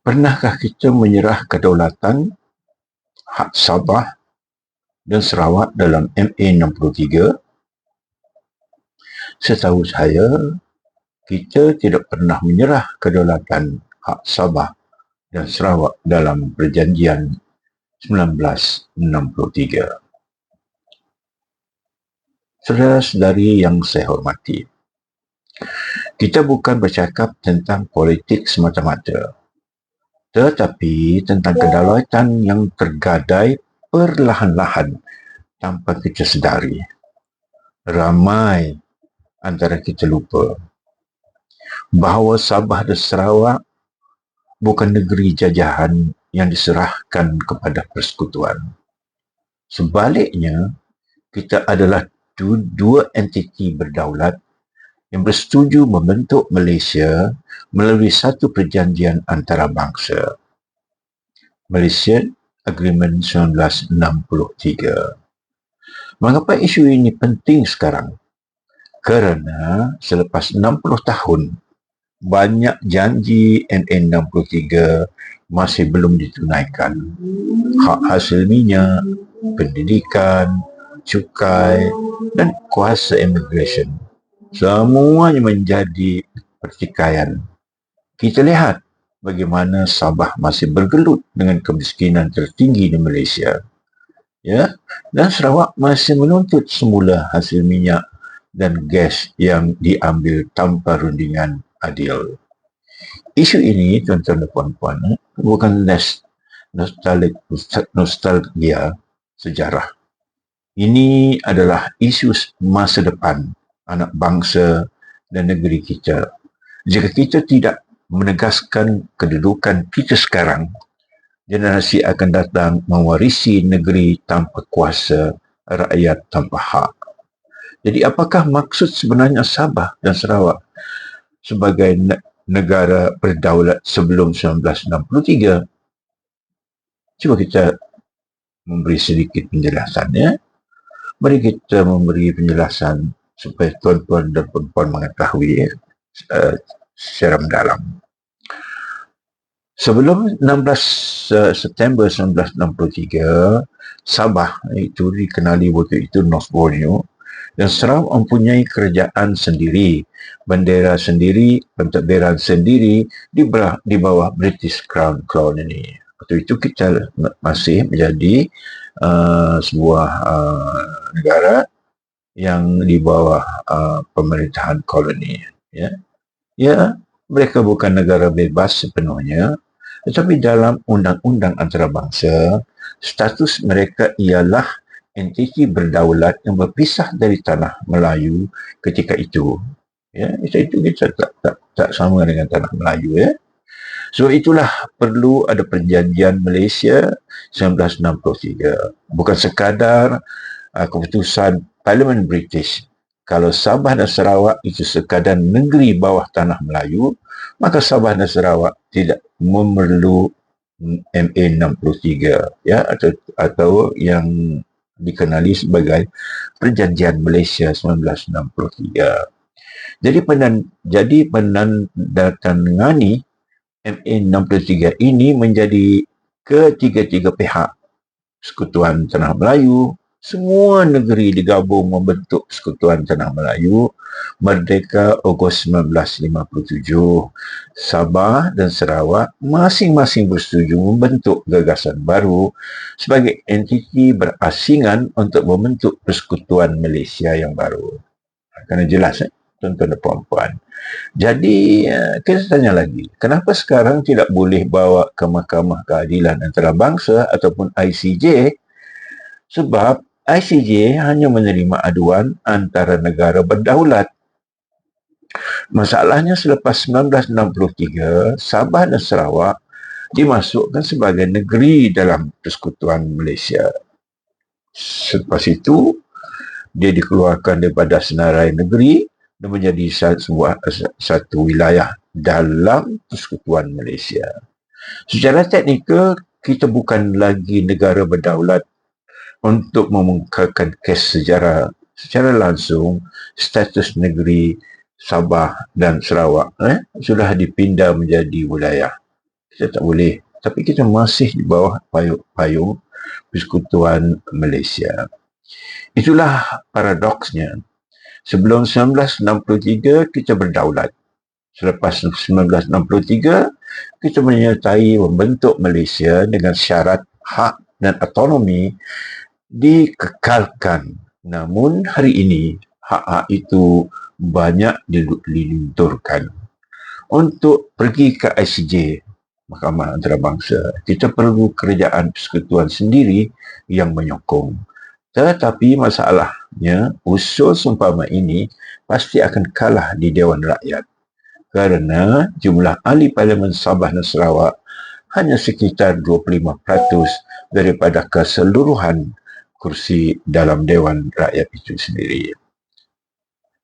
Pernahkah kita menyerah kedaulatan hak Sabah dan Sarawak dalam MA 63? Setahu saya, kita tidak pernah menyerah kedaulatan hak Sabah dan Sarawak dalam perjanjian 1963. Saudara-saudari yang saya hormati, kita bukan bercakap tentang politik semata-mata tetapi tentang kedaulatan yang tergadai perlahan-lahan tanpa kita sedari. Ramai antara kita lupa bahawa Sabah dan Sarawak bukan negeri jajahan yang diserahkan kepada persekutuan. Sebaliknya, kita adalah dua entiti berdaulat yang bersetuju membentuk Malaysia melalui satu perjanjian antarabangsa. Malaysian Agreement 1963. Mengapa isu ini penting sekarang? Kerana selepas 60 tahun, banyak janji NN63 masih belum ditunaikan. Hak hasil minyak, pendidikan, cukai dan kuasa immigration semuanya menjadi pertikaian. Kita lihat bagaimana Sabah masih bergelut dengan kemiskinan tertinggi di Malaysia. Ya, dan Sarawak masih menuntut semula hasil minyak dan gas yang diambil tanpa rundingan adil. Isu ini, tuan-tuan dan puan-puan, bukan nostalgia, nostalgia sejarah. Ini adalah isu masa depan anak bangsa dan negeri kita. Jika kita tidak menegaskan kedudukan kita sekarang, generasi akan datang mewarisi negeri tanpa kuasa, rakyat tanpa hak. Jadi apakah maksud sebenarnya Sabah dan Sarawak sebagai negara berdaulat sebelum 1963? Cuba kita memberi sedikit penjelasan ya. Mari kita memberi penjelasan supaya tuan-tuan dan puan-puan mengetahui uh, secara mendalam. Sebelum 16 uh, September 1963, Sabah itu dikenali waktu itu North Borneo dan Sarawak mempunyai kerajaan sendiri, bendera sendiri, pentadbiran sendiri di bawah, di bawah British Crown Colony. Waktu itu kita masih menjadi uh, sebuah uh, negara yang di bawah uh, pemerintahan koloni ya. Ya mereka bukan negara bebas sepenuhnya tetapi dalam undang-undang antarabangsa status mereka ialah entiti berdaulat yang berpisah dari tanah Melayu ketika itu ya. Itu kita tak, tak, tak sama dengan tanah Melayu ya. So itulah perlu ada perjanjian Malaysia 1963. Bukan sekadar uh, keputusan Parlimen British kalau Sabah dan Sarawak itu sekadar negeri bawah tanah Melayu, maka Sabah dan Sarawak tidak memerlu MA63 ya atau atau yang dikenali sebagai Perjanjian Malaysia 1963. Jadi penan jadi penandatangani MA63 ini menjadi ketiga-tiga pihak Sekutuan Tanah Melayu, semua negeri digabung membentuk Persekutuan Tanah Melayu merdeka Ogos 1957. Sabah dan Sarawak masing-masing bersetuju membentuk gagasan baru sebagai entiti berasingan untuk membentuk Persekutuan Malaysia yang baru. Kena jelas eh? tuan-tuan dan puan-puan. Jadi, eh, kita tanya lagi, kenapa sekarang tidak boleh bawa ke Mahkamah Keadilan Antarabangsa ataupun ICJ sebab ICJ hanya menerima aduan antara negara berdaulat. Masalahnya selepas 1963, Sabah dan Sarawak dimasukkan sebagai negeri dalam Persekutuan Malaysia. Selepas itu, dia dikeluarkan daripada senarai negeri dan menjadi sebuah satu wilayah dalam Persekutuan Malaysia. Secara teknikal, kita bukan lagi negara berdaulat untuk memungkakan kes sejarah secara langsung status negeri Sabah dan Sarawak eh, sudah dipindah menjadi wilayah kita tak boleh. Tapi kita masih di bawah payung-payung persekutuan Malaysia. Itulah paradoksnya. Sebelum 1963 kita berdaulat. Selepas 1963 kita menyertai membentuk Malaysia dengan syarat hak dan autonomi dikekalkan. Namun hari ini hak-hak itu banyak dilunturkan. Untuk pergi ke ICJ, Mahkamah Antarabangsa, kita perlu kerajaan persekutuan sendiri yang menyokong. Tetapi masalahnya, usul seumpama ini pasti akan kalah di Dewan Rakyat. Kerana jumlah ahli Parlimen Sabah dan Sarawak hanya sekitar 25% daripada keseluruhan kursi dalam Dewan Rakyat itu sendiri.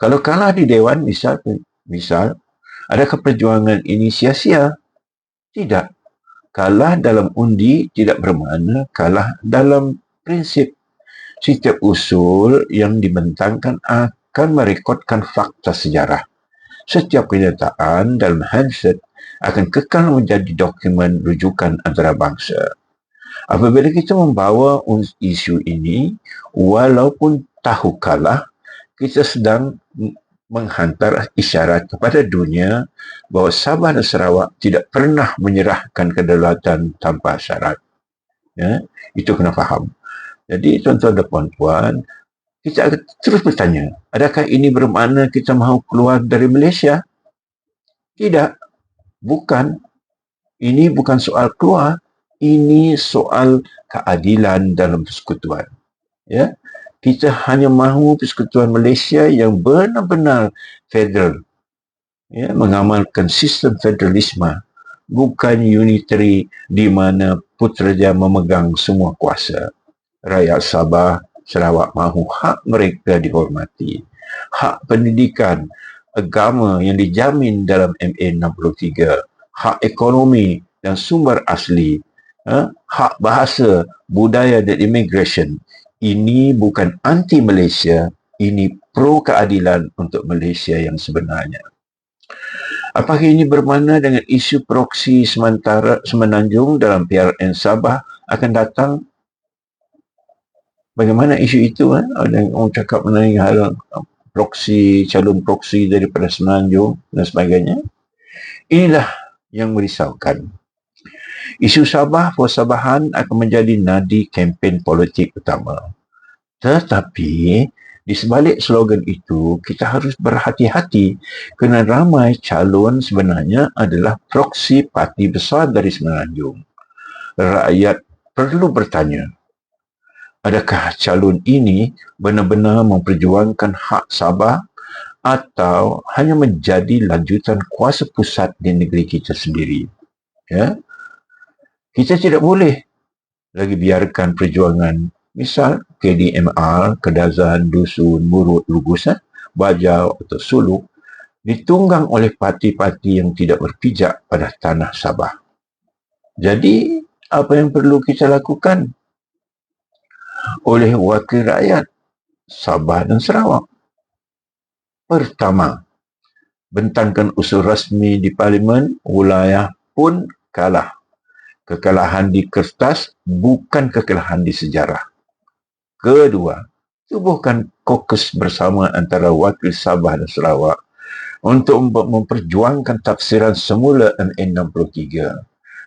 Kalau kalah di Dewan, misal, misal adakah perjuangan ini sia-sia? Tidak. Kalah dalam undi tidak bermakna kalah dalam prinsip setiap usul yang dibentangkan akan merekodkan fakta sejarah. Setiap kenyataan dalam handset akan kekal menjadi dokumen rujukan antarabangsa. Apabila kita membawa isu ini, walaupun tahu kalah, kita sedang menghantar isyarat kepada dunia bahawa Sabah dan Sarawak tidak pernah menyerahkan kedaulatan tanpa syarat. Ya, itu kena faham. Jadi tuan-tuan dan puan-puan, kita akan terus bertanya, adakah ini bermakna kita mahu keluar dari Malaysia? Tidak. Bukan. Ini bukan soal keluar. Ini soal keadilan dalam persekutuan. Ya. Kita hanya mahu persekutuan Malaysia yang benar-benar federal. Ya, mengamalkan sistem federalisme. Bukan unitary di mana putrajaya memegang semua kuasa rakyat Sabah, Sarawak mahu hak mereka dihormati. Hak pendidikan, agama yang dijamin dalam MA 63, hak ekonomi dan sumber asli, ha? hak bahasa, budaya dan immigration. Ini bukan anti Malaysia, ini pro keadilan untuk Malaysia yang sebenarnya. Apakah ini bermakna dengan isu proksi sementara semenanjung dalam PRN Sabah akan datang bagaimana isu itu kan ada orang cakap mengenai hal proksi calon proksi daripada Semenanjung dan sebagainya inilah yang merisaukan isu Sabah persabahan akan menjadi nadi kempen politik utama tetapi di sebalik slogan itu, kita harus berhati-hati kerana ramai calon sebenarnya adalah proksi parti besar dari Semenanjung. Rakyat perlu bertanya, adakah calon ini benar-benar memperjuangkan hak Sabah atau hanya menjadi lanjutan kuasa pusat di negeri kita sendiri. Ya? Kita tidak boleh lagi biarkan perjuangan misal KDMR, Kedazan, Dusun, Murut, Lugusan, Bajau atau Suluk ditunggang oleh parti-parti yang tidak berpijak pada tanah Sabah. Jadi, apa yang perlu kita lakukan? oleh wakil rakyat Sabah dan Sarawak. Pertama, bentangkan usul rasmi di Parlimen, wilayah pun kalah. Kekalahan di kertas bukan kekalahan di sejarah. Kedua, tubuhkan kokus bersama antara wakil Sabah dan Sarawak untuk memperjuangkan tafsiran semula N63.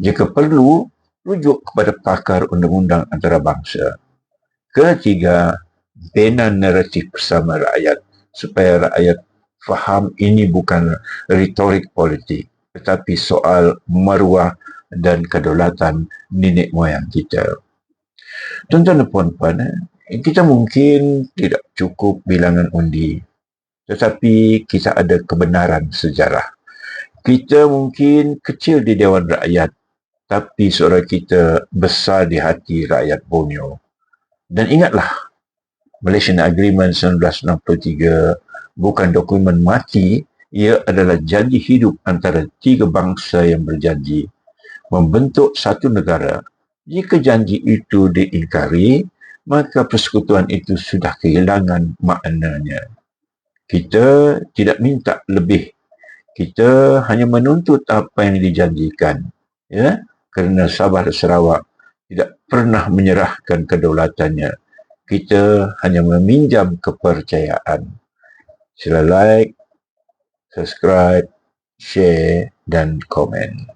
Jika perlu, rujuk kepada pakar undang-undang antarabangsa. Ketiga, bina naratif bersama rakyat supaya rakyat faham ini bukan retorik politik tetapi soal maruah dan kedaulatan nenek moyang kita. Tuan-tuan dan puan-puan, eh, kita mungkin tidak cukup bilangan undi tetapi kita ada kebenaran sejarah. Kita mungkin kecil di Dewan Rakyat tapi suara kita besar di hati rakyat Borneo. Dan ingatlah, Malaysian Agreement 1963 bukan dokumen mati, ia adalah janji hidup antara tiga bangsa yang berjanji membentuk satu negara. Jika janji itu diingkari, maka persekutuan itu sudah kehilangan maknanya. Kita tidak minta lebih. Kita hanya menuntut apa yang dijanjikan. ya kerana Sabah dan Sarawak tidak pernah menyerahkan kedaulatannya kita hanya meminjam kepercayaan sila like subscribe share dan komen